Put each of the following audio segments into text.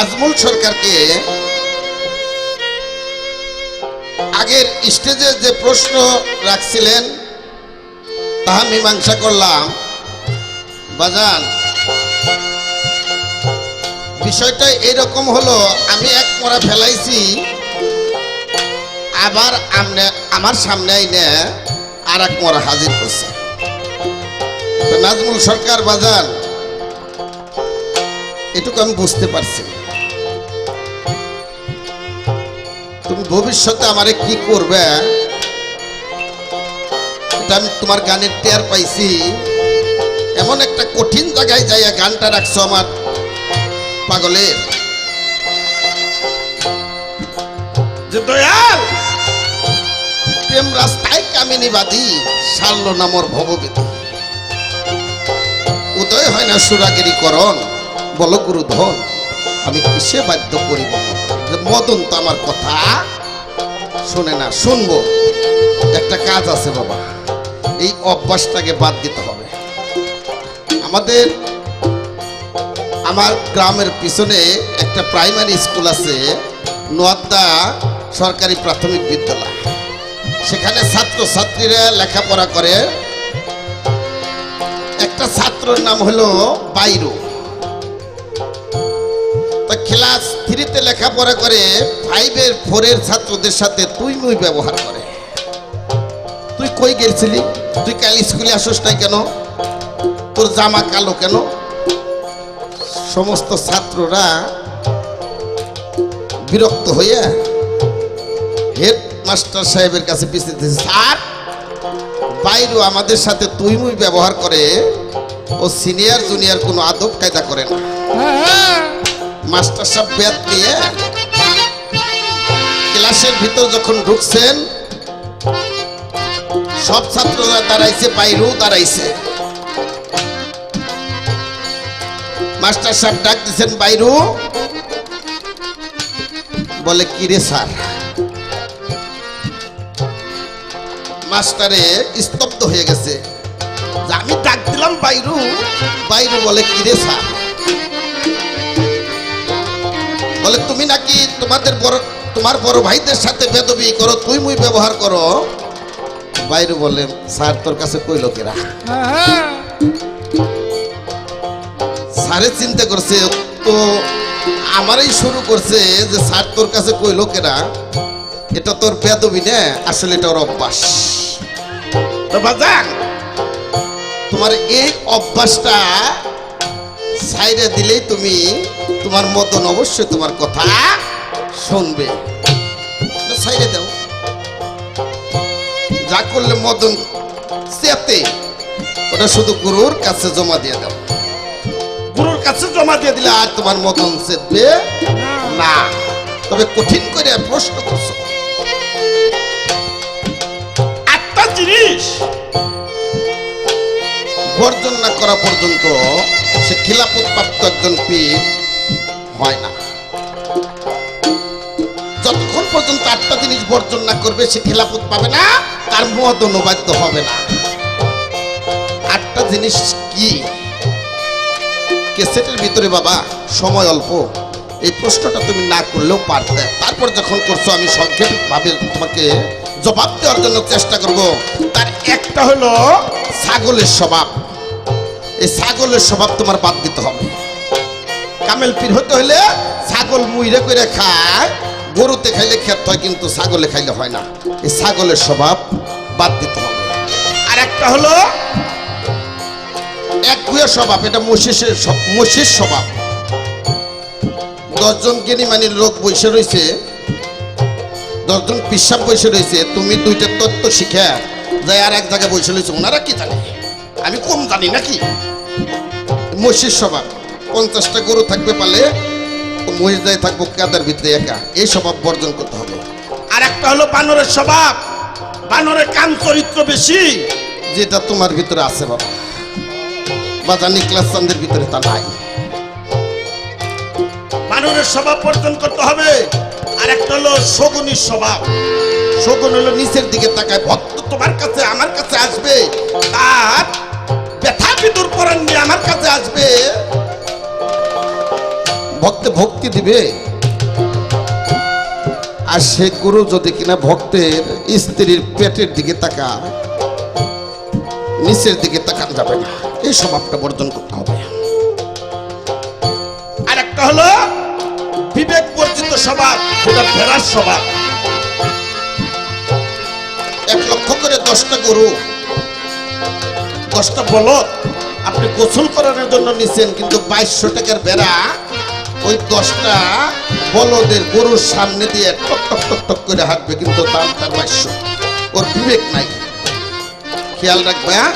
নাজমুল সরকারকে আগের স্টেজে যে প্রশ্ন রাখছিলেন, তাহা মীমাংসা করলাম। বাজান, বিষয়টা এরকম হলো, আমি এক মরা ফেলাইছি, আবার আমার সামনে আইনে আর এক মরা হাজির করছে। নাজমুল সরকার, বাজান, এটুকু আমি বুঝতে পারছি। তুমি ভবিষ্যতে আমারে কি করবে? আমি তোমার গানের টের পাইছি। এমন একটা কঠিন জায়গায় যাইয়া গানটা রাখছো আমার পাগলের। প্রেম রাস্তায় কামিনী বাদী সারল নামর ভববিধি। উদয় হয় না সুরাগিরি করণ বল গুরু ধন আমি কিসে বাধ্য করিব? মদন তো আমার কথা। শুনে না, শুনব। একটা কাজ আছে বাবা, এই অভ্যাসটাকে বাদ দিতে হবে। আমাদের, আমার গ্রামের পিছনে একটা প্রাইমারি স্কুল আছে, নোয়াদ্দা সরকারি প্রাথমিক বিদ্যালয়। সেখানে ছাত্র ছাত্রীরা লেখাপড়া করে। একটা ছাত্রর নাম হলো বাইরু। তা ক্লাস থ্রিতে লেখাপড়া করে ফাইভের ফোরের ছাত্রদের সাথে তুই মুই ব্যবহার করে। তুই কই গেছিলি তুই কাল স্কুলে আসোস নাই কেন? তোর জামা কালো কেন? সমস্ত ছাত্ররা বিরক্ত হইয়া হেড মাস্টার সাহেবের কাছে পিছিয়ে স্যার, বাইরু আমাদের সাথে তুই মুই ব্যবহার করে ও সিনিয়র জুনিয়র কোনো আদব কায়দা করে না। মাস্টার সাহেব ব্যাত নিয়ে ক্লাসের ভিতর যখন ঢুকছেন, সব ছাত্ররা দাঁড়াইছে বাইরু দাঁড়াইছে। মাস্টার সাহেব ডাক দিচ্ছেন বাইরু বলে কিরে স্যার? মাস্টারে স্তব্ধ হয়ে গেছে। আমি ডাক দিলাম বাইরু বাইরু বলে কিরে স্যার? বলে, তুমি নাকি তোমাদের বড়, তোমার বড় ভাইদের সাথে বেদবি করো তুই মুই ব্যবহার করো? বাইরু বলে স্যার, তোর কাছে কই লোকেরা? স্যারে চিন্তা করছে, তো আমারই শুরু করছে যে স্যার, তোর কাছে কই লোকেরা? এটা তোর বেদবি না? আসলে এটা ওর অভ্যাস। তোমার এই অভ্যাসটা সাইডে দিলেই তুমি তোমার মতন অবশ্যই তোমার কথা শুনবে। সাইডে দাও। যা করলে মদন চেতে, ওটা শুধু গুরুর কাছে জমা দিয়ে দাও। গুরুর কাছে জমা দিয়ে দিলে আর তোমার মদন চেতবে না। তবে কঠিন করে প্রশ্ন করছ। একটা জিনিস বর্জন না করা পর্যন্ত সে খিলাফত প্রাপ্ত একজন পীর হয় না। যতক্ষণ পর্যন্ত আটটা জিনিস বর্জন না করবে, সে খিলাফত পাবে না, তার মত অনুবাদ্য হবে না। আটটা জিনিস কি? কেসেটের ভিতরে বাবা, সময় অল্প। এই প্রশ্নটা তুমি না করলেও পারতে। তারপর যখন করছ, আমি সংক্ষেপভাবে তোমাকে জবাব দেওয়ার জন্য চেষ্টা করব। তার একটা হলো ছাগলের স্বভাব। এই ছাগলের স্বভাব তোমার বাদ দিতে হবে। কামেল পীর হতে হলে ছাগল মুইরে করে খায়, গরুতে খাইলে খেত হয়, কিন্তু ছাগলে খাইলে হয় না। এই ছাগলের স্বভাব বাদ দিতে হবে। আর একটা হলো একগুয়ে স্বভাব, এটা মহিষের স্ব- মহিষের স্বভাব। দশজন জ্ঞানীমানির লোক বসে রয়েছে দশজন পিসাব বসে রয়েছে তুমি দুইটা তত্ত্ব শিখে যাই আর এক জায়গায় বসে রয়েছে ওনারা কি জানে? আমি কম জানি নাকি? মহিষের স্বভাব পঞ্চাশটা গরু থাকবে পালে মহিষ দায় থাকব কাদার ভিতরে একা? এই স্বভাব বর্জন করতে হবে। আর একটা হলো বানরের স্বভাব। বানরের কান চরিত্র বেশি। যেটা তোমার ভিতরে আছে বাবা। বাজা নিকলাস চান্দের ভিতরে তা নাই। বানরের স্বভাব বর্জন করতে হবে। আর একটা হলো শগুনির স্বভাব। শগুন হলো নিচের দিকে তাকায় ভক্ত তোমার কাছে দিবে? আর সে গুরু যদি কিনা ভক্তের স্ত্রীর পেটের দিকে তাকায়, নিচের দিকে তাকান যাবে না। এই স্বভাবটা বর্জন করতে হবে। আর একটা হলো বিবেক বর্জিত স্বভাব ফেরার স্বভাব। এক লক্ষ করে দশটা গরু, দশটা বলদ, আপনি গোসল করানোর জন্য নিছেন, কিন্তু বাইশশো টাকার বেড়া ওই দশটা বলদের গরুর সামনে দিয়ে টক টক টক টক করে হাঁটবে, কিন্তু দাম তার বাইশশো ওর বিবেক নাই। খেয়াল রাখবে হ্যাঁ?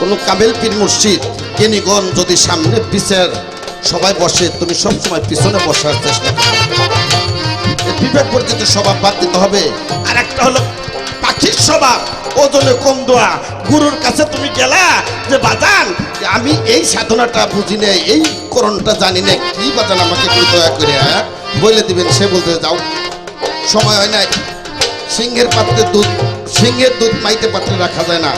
কোনো কাবেল পীর মসজিদ, কেনিগণ যদি সামনে পিছের সবাই বসে, তুমি সবসময় পিছনে বসার চেষ্টা এই বিবেক বর্জিত স্বভাব বাদ দিতে হবে। আর একটা হলো পাখির স্বভাব। ওজনে কম দোয়া। গুরুর কাছে তুমি গেলা যে বাজান আমি এই সাধনাটা বুঝি না এই করণটা জানি না কি বাজান আমাকে একটু দয়া করে হ্যাঁ? বলে দিবেন। সে বলতে যাও সময় হয় নাই। সিংহের পাত্রে দুধ সিংহের দুধ মাইতে পাত্রে রাখা যায় না।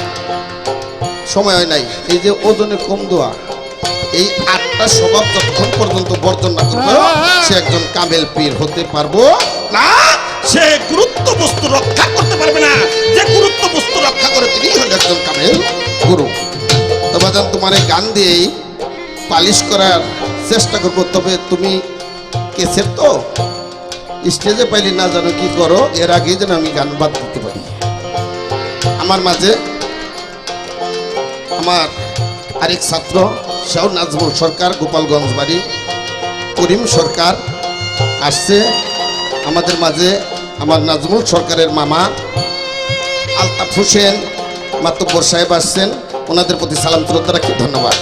সময় হয় নাই। এই যে ওজনে কম দোয়া এই আটটা স্বভাব যতক্ষণ পর্যন্ত বর্জন না করবে সে একজন কামেল পীর হতে পারব না। সে গুরুত্ব বস্তু রক্ষা করতে পারবে না। যে গুরুত্ব বস্তু রক্ষা করে তিনি হলেন একজন কামেল গুরু। তো বাজান, তোমার এই গান দিয়েই পালিশ করার চেষ্টা করব। তবে তুমি কেসের তো স্টেজে পাইলি না জানো কি করো, এর আগে যেন আমি গান বাদ দিতে পারি। আমার মাঝে আমার আরেক ছাত্র, সেও নাজমুল সরকার গোপালগঞ্জ বাড়ি করিম সরকার আসছে। আমাদের মাঝে আমার নাজমুল সরকারের মামা, আলতাফ হোসেন, মাতব্বর সাহেব আসছেন, ওনাদের প্রতি সালাম তুলতে রাখি ধন্যবাদ?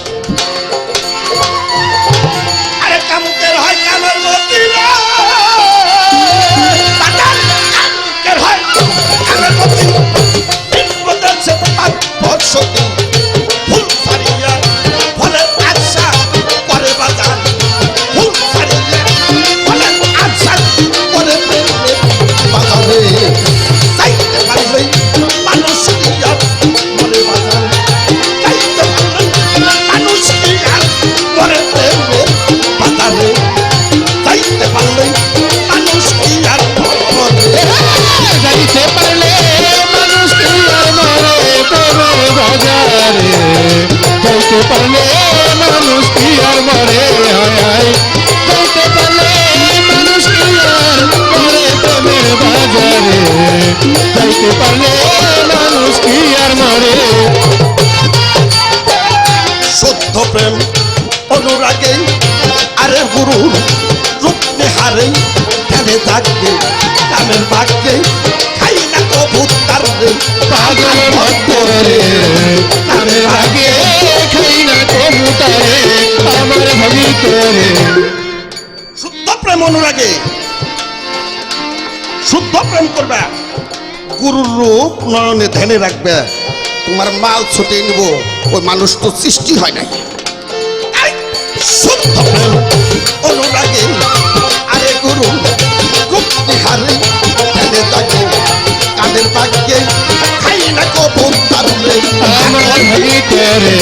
অনুরাগে শুদ্ধ প্রেম করবে। গুরুর রূপ নয়নে ধ্যানে রাখবে। তোমার মাল ছুটে নিব। ওই মানুষ তো সৃষ্টি হয় নাই। শুদ্ধ প্রেম। অনুরাগে আরে গুরু রূপ নিহারে ধ্যানে থাকে কাদের ভাগ্যে খাই না কবুর তারলে আমার ভিতরে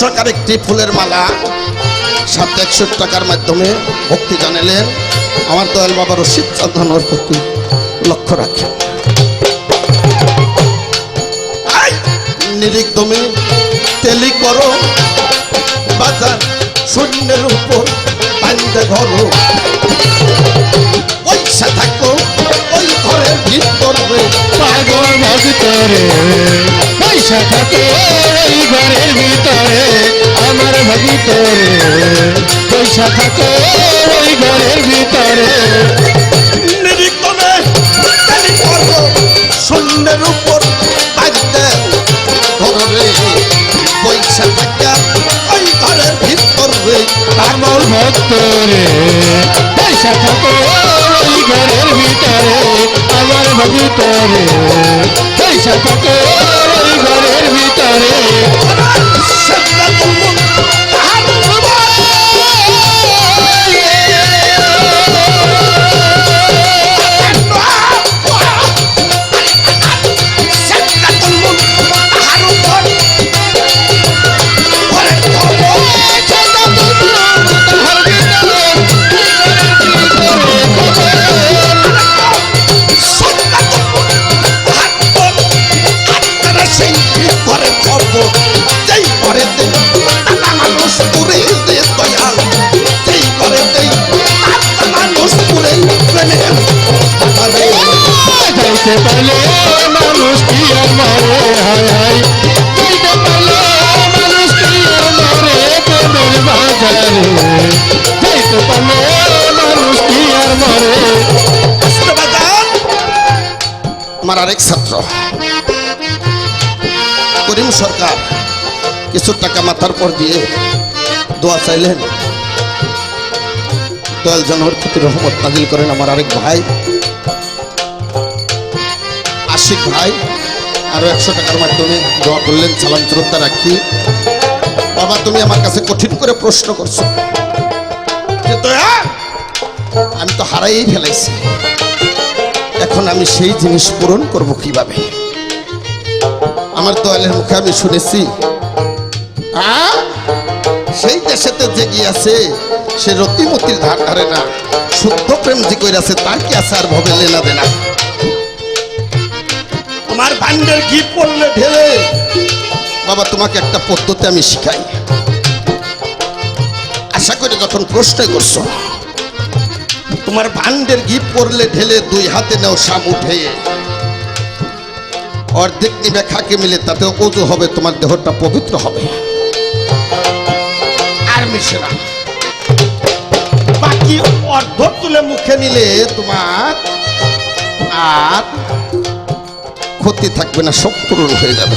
সরকার একটি ফুলের মালা সাত একশো টাকার মাধ্যমে ভক্তি জানালেন। আমার দয়াল বাবা রশিদ চন্দ্রনের প্রতি লক্ষ্য রাখেন। আই! নিরিকদমে তেলি করো, বাজার শূন্যের উপর পান্ডে ঘরো পয়সা থাকো, ওই ঘরের ভিতরে পাগল ভক্তরে পয়সা থাকে। পয়সা থাকে ওই ঘরের ভিতরে। করো শূন্যের উপর ঘরে। পয়সা থাকা ওই ঘরের ভিতরে। পাগল ভক্তরে পয়সা থাকে ওই ঘরের ভিতরে আমার ভক্তরে পয়সা থাকে ওই ঘরের ভিতরে। পারলে মানুষ ছাত্র। করিম সরকার কিছু টাকা মাথার পর দিয়ে দোয়া চাইলেন। দয়াল জানোয়ার প্রতি রহমত নাজিল করেন আমার আরেক ভাই। আশিক ভাই, আরও একশো টাকার মাধ্যমে দোয়া করলেন, সালাম শ্রদ্ধা রাখি। বাবা, তুমি আমার কাছে কঠিন করে প্রশ্ন করছ। আমি তো হারাই ফেলাইছি। এখন আমি সেই জিনিস পূরণ করব কীভাবে? আমার দয়ালের মুখে আমি শুনেছি? সেই দেশেতে যে গিয়াছে সে রতিমতির ধার ধারে না, শুদ্ধ প্রেম যে কইরাছে, তার কি আছে আর ভবে লেনা দেনা? আমার ভান্ডের ঘি পড়লে ঢেলে? বাবা, তোমাকে একটা পদ্ধতি আমি শিখাই। আশা করে যখন প্রশ্ন করছ, তোমার ভান্ডের ঘি পড়লে ঢেলে, দুই হাতে নাও সাম উঠে। অর্ধেক নিবে খাকে মিলে তাতে অজু হবে, তোমার দেহটা পবিত্র হবে। আর মিশে না। বাকি অর্ধ তুলে মুখে নিলে তোমার আর ক্ষতি থাকবে না পূরণ হয়ে যাবে।